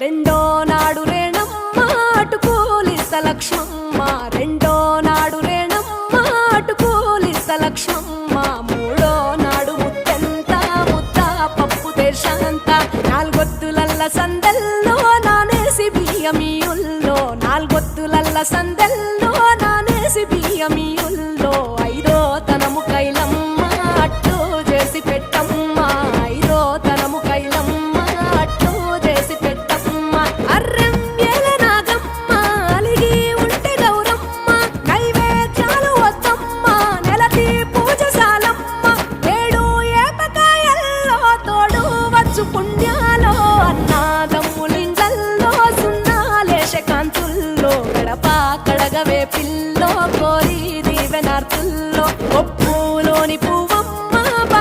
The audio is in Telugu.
రెండో నాడు రేణమ్మ అటు పోలీస లక్ష్మమ్మ రెండో నాడు రేణమ్మ అటు పోలీస లక్ష్మమ్మ మూడో నాడు ముత్తంత ముత్త పప్పు తెర్షంత నాలుగొత్తులల్ల సందల్లో నానేసి బియ్యమియుల్లో. నాలుగొత్తులల్ల సందల్లో నానేసి బియ్యమియుల్లో. రాజు పుణ్యాలో అన్నాదమ్ములిండ్లల్లో సున్నాలేష కాంతుల్లో గడపా కడగవే పిల్లో కోరి దీవెనార్తుల్లో.